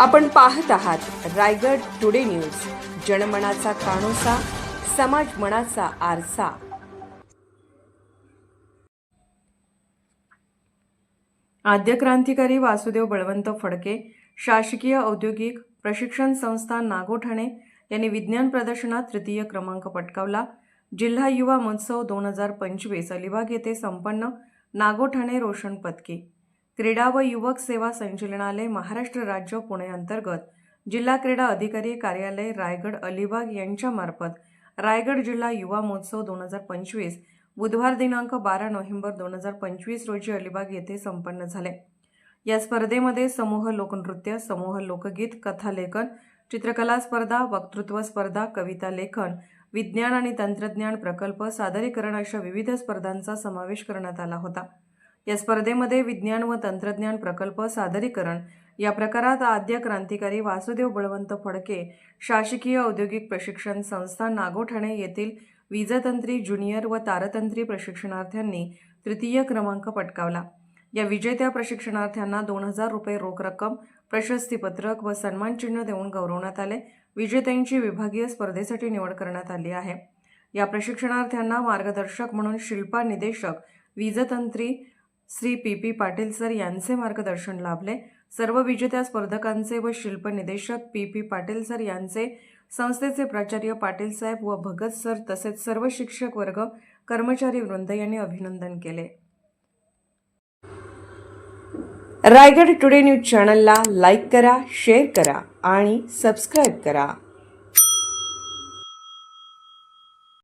आपण पाहत आहात रायगड टुडे न्यूज. जनमनाचा कानोसा समाज मनाचा आरसा. आद्य क्रांतिकारी वासुदेव बळवंत फडके शासकीय औद्योगिक प्रशिक्षण संस्था नागोठाणे यांनी विज्ञान प्रदर्शनात तृतीय क्रमांक पटकावला. जिल्हा युवा महोत्सव दोन हजार पंचवीस अलिबाग येथे संपन्न नागोठाणे रोशन पदकी. क्रीडा व युवक सेवा संचलनालय महाराष्ट्र राज्य पुणे अंतर्गत जिल्हा क्रीडा अधिकारी कार्यालय रायगड अलिबाग यांच्यामार्फत रायगड जिल्हा युवा महोत्सव दोन हजार पंचवीस बुधवार दिनांक बारा नोव्हेंबर दोन हजार पंचवीस रोजी अलिबाग येथे संपन्न झाले. या स्पर्धेमध्ये समूह लोकनृत्य समूह लोकगीत कथालेखन चित्रकला स्पर्धा वक्तृत्व स्पर्धा कविता लेखन विज्ञान आणि तंत्रज्ञान प्रकल्प सादरीकरण अशा विविध स्पर्धांचा समावेश करण्यात आला होता. या स्पर्धेमध्ये विज्ञान व तंत्रज्ञान प्रकल्प सादरीकरण या प्रकारात आद्य क्रांतिकारी वासुदेव बळवंत फडके शासकीय औद्योगिक प्रशिक्षण संस्था नागोठणे येथील वीजतंत्री ज्युनियर व तारतंत्री प्रशिक्षणार्थ्यांनी तृतीय क्रमांक पटकावला. या विजेत्या प्रशिक्षणार्थ्यांना दोन हजार रुपये रोख रक्कम प्रशस्तीपत्रक व सन्मानचिन्ह देऊन गौरवण्यात आले. विजेत्यांची विभागीय स्पर्धेसाठी निवड करण्यात आली आहे. या प्रशिक्षणार्थ्यांना मार्गदर्शक म्हणून शिल्पा निदेशक वीजतंत्री Shri P P Patil sir यांचे मार्गदर्शन लाभले. सर्व विजेत्या स्पर्धकांचे व शिल्प निदेशक पी पी पाटील सर यांचे संस्थेचे प्राचार्य पाटील साहेब व भगत सर तसेच सर्व शिक्षक वर्ग कर्मचारी वृंद यांनी अभिनंदन केले. रायगड टुडे न्यूज चॅनलला लाईक करा शेअर करा आणि सबस्क्राईब करा.